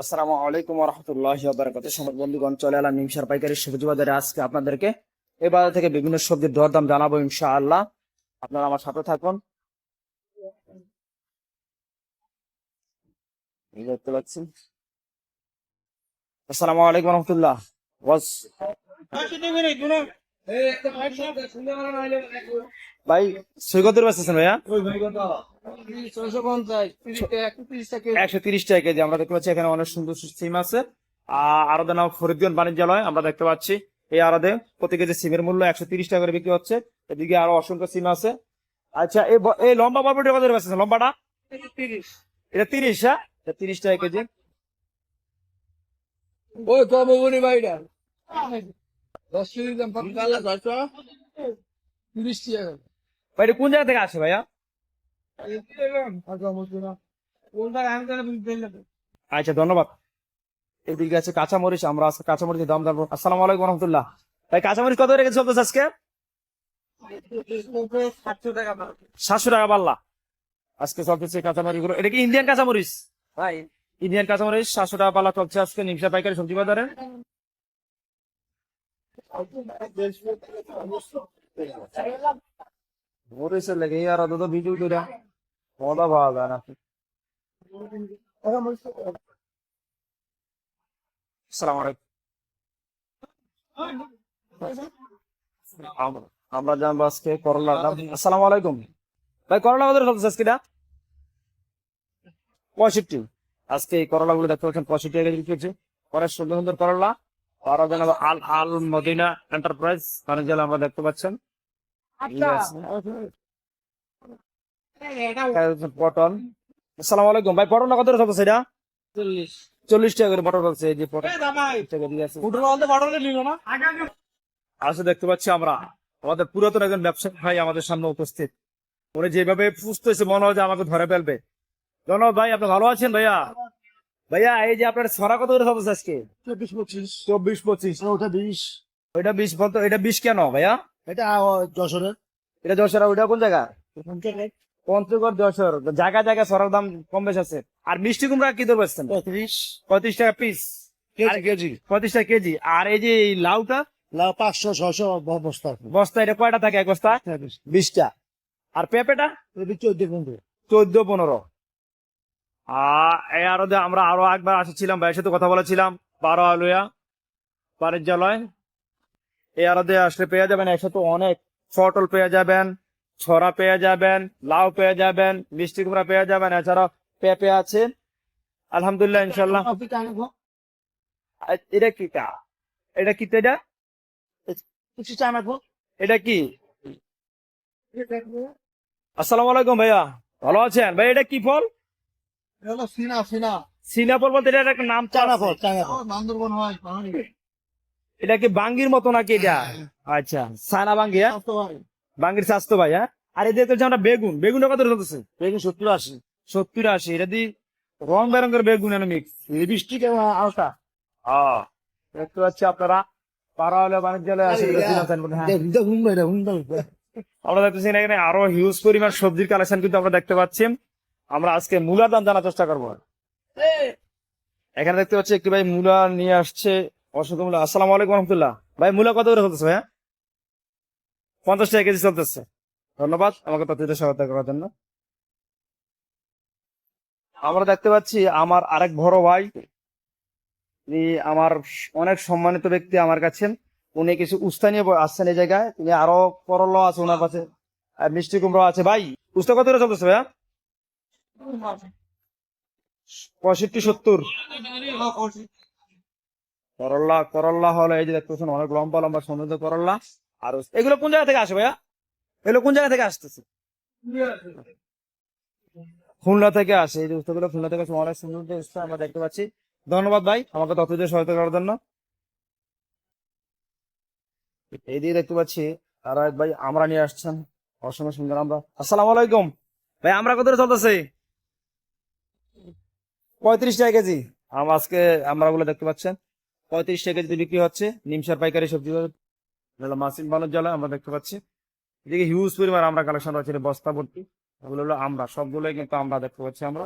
আসসালামু আলাইকুম রহমতুল্লাহ বারাকাত সময় বন্ধুগণ, চলে এলাম নিমসার পাইকারি সবজি বাজারে। আজকে আপনাদেরকে এই বাজার থেকে বিভিন্ন সবজির দরদাম জানাব ইনশাআল্লাহ। আপনারা আমার সাথে থাকুন। দেখতে পাচ্ছেন। আসসালামু আলাইকুম রহমতুল্লাহ ভাই, সৈকতের ব্যস্ত ভাইয়া? একশো তিরিশ টাকা কেজি, আমরা দেখতে পাচ্ছি এখানে অনেক সুন্দর সিম আছে। আর নাম ফরিদগঞ্জ বাণিজ্যালয়, আমরা দেখতে পাচ্ছি। এই আরদে প্রতি কেজি সিমের মূল্য একশো তিরিশ টাকা করে বিক্রি হচ্ছে। এদিকে আরও অসংখ্য সিম আছে। আচ্ছা এই লম্বা বরবটি কত বেচতেছেন লম্বাটা? এটা তিরিশ হ্যাঁ? তিরিশ টাকা কেজি। ওই কম ভাইটা দশ কেজি দাম কালা দশটা তিরিশ টাকা। ভাই এটা কোন জায়গা থেকে আসে ভাইয়া? আচ্ছা ধন্যবাদ। এদিকে আছে কাঁচামরিচ আমরা আজকে কাঁচামরিচের দাম জানব। আসসালামু আলাইকুম রহমতুল্লাহ। ভাই কাঁচামরিচ কত রেখে চলতেছে আজকে? সাতশো টাকা সাতশো টাকা পাল্লা। আজকে চলতেছে কাঁচামরিচগুলো এটা কি ইন্ডিয়ান কাঁচামরিচ? ভাই। ইন্ডিয়ান কাঁচামরিচ সাতশো টাকা পাল্লা চলছে আজকে নিমসা পাইকারি সবজি বাজারে। মরিচ লেগে আর অত তো ভিডিও যায় না আলাইকুম আমরা জানব আজকে করলা আসসালামু আলাইকুম। ভাই, করলা কত করে চলতেছে আজকে এটা পঁয়ষট্টি। আজকে এই করলা গুলো দেখতে পাচ্ছেন পঁয়ষট্টি টাকা বিক্রি হচ্ছে। পরে সুন্দর সুন্দর করলা। আর জানাব আল আল মদিনা এন্টারপ্রাইজ বাণিজ্যালয় আমরা দেখতে পাচ্ছেন। পটল। আসসালামু আলাইকুম। ভাই পটল কত চলতেছে এটা? চল্লিশ। চল্লিশ টাকা করে পটল এই যে পটল। আছে। না। আসলে দেখতে পাচ্ছি আমরা আমাদের পুরাতন একজন ব্যবসায়ী ভাই আমাদের সামনে উপস্থিত। উনি যেভাবে পুষতেছে মনে হয় যে আমাকে ধরে ফেলবে। ধন্যবাদ ভাই আপনি ভালো আছেন ভাইয়া? ভাইয়া এই যে আপনার ছড়া কত করে চলতেছে আজকে? চব্বিশ পঁচিশ। চব্বিশ পঁচিশ। ওটা বিশ। ওইটা বিশ বলতো এটা বিশ কেন ভাইয়া? এটা যশোরের। এটা যশোর ওইটা কোন জায়গা? পঞ্চগড়। যশোর। জায়গা জায়গা ছড়ার দাম কম বেশ আছে। আর মিষ্টি কুমড়া কি দর বেচছেন? পঁয়ত্রিশ। পঁয়ত্রিশ টাকা পিস কেজি পঁয়ত্রিশ টাকা কেজি। আর এই যে লাউটা? লাউ পাঁচশো ছশো বস্তা বস্তা এটা কয়টা থাকে এক বস্তা? বিশটা। আর পেঁপেটা? চোদ্দ পনেরো। চোদ্দ পনেরো। আর এই আরও আমরা আরও একবার আসছিলাম ভাইয়ের সাথে কথা বলেছিলাম বারো আলুয়া বাণিজ্যালয়। এই আরও দিয়ে আসলে পেয়ে যাবেন একসাথে অনেক পটল পেয়ে যাবেন ছড়া পেয়ে যাবেন লাউ পেয়ে যাবেন মিষ্টি কুমড়া পেয়ে যাবেন এছাড়াও পেঁপে আছে। আলহামদুলিল্লাহ ইনশাল্লাহ এটা কি কা এটা কি তো এটা? কিছু চা এটা কি? আসসালামু আলাইকুম ভাইয়া ভালো আছেন? ভাই এটা কি ফল? হলো সিনা সিনা। সিনা ফল বলতে এটা একটা নাম চানা ফল ফল বান্দরবন হয় পাহাড়ি। এটা কি বাঙ্গির মতো নাকি এটা? আচ্ছা সানা বাঙ্গি হ্যাঁ? বাঙ্গির স্বাস্থ্য ভাই হ্যাঁ? আর এদের তো আমরা বেগুন। বেগুনটা কত চলতেছে বেগুন সত্তর আশি। সত্তর আশি। এটা দি রং বেরঙের বেগুন এনে মিক্স আলতা হ্যাঁ দেখতে পাচ্ছি আপনারা। পাড়া হলে বাণিজ্যালয় আসে হ্যাঁ। আমরা দেখতেছি এখানে আরও হিউজ পরিমাণ সবজির কালেকশন কিন্তু আমরা দেখতে পাচ্ছি। আমরা আজকে মূলার দাম জানার চেষ্টা করব। এখানে দেখতে পাচ্ছি একটি ভাই মূলা নিয়ে আসছে অসংখ্য মূলা। আসসালামু আলাইকুম রহমতুল্লাহ। ভাই, মূলা কত করে চলতেছে ভাইয়া? পঞ্চাশ টাকা কেজি চলতেছে। ধন্যবাদ আমাকে তথ্যটা সহায়তা করার জন্য। আমরা দেখতে পাচ্ছি আমার আরেক বড় ভাই। আমার অনেক সম্মানিত ব্যক্তি আমার কাছে। উনি কিছু উস্তা নিয়ে আসছেন এই জায়গায়। তিনি আরও করলা আছে ওনার কাছে। মিষ্টি কুমড়ো আছে। ভাই, উস্তা কত করে চলতেছে ভাইয়া? পঁয়ষট্টি, সত্তর। করল্লা করল্লা হলো এই যে দেখতে পাচ্ছেন অনেক লম্বা লম্বা সমৃদ্ধ করল্লা। আর এগুলো কোন জায়গা থেকে আসে ভাইয়া? এগুলো কোন জায়গা থেকে আসতেছে? খুলনা থেকে আসে। এই যে উস্তাগুলো খুলনা থেকে অনেক সুন্দর সুন্দর আমরা দেখতে পাচ্ছি। ধন্যবাদ ভাই, আমাকে তথ্য সহায়তা করার জন্য। এই দিয়ে দেখতে পাচ্ছি আর ভাই, আমরা নিয়ে আসছেন। অসংখ্য সুন্দর আমরা আসসালামু আলাইকুম। ভাই, আমরা করে চলতেছে? পঁয়ত্রিশ টাকা কেজি। আম আজকে আমরা গুলো দেখতে পাচ্ছেন। পঁয়ত্রিশ টাকা কেজি বিক্রি হচ্ছে। নিমসার পাইকারি সবজি মাসিম বানোর জলে আমরা দেখতে পাচ্ছি। এদিকে হিউজ পরিমাণ আমরা কালেকশন রয়েছে বস্তা ভর্তি। ওগুলো হলো আমরা, সবগুলোই কিন্তু আমরা দেখতে পাচ্ছি আমরা।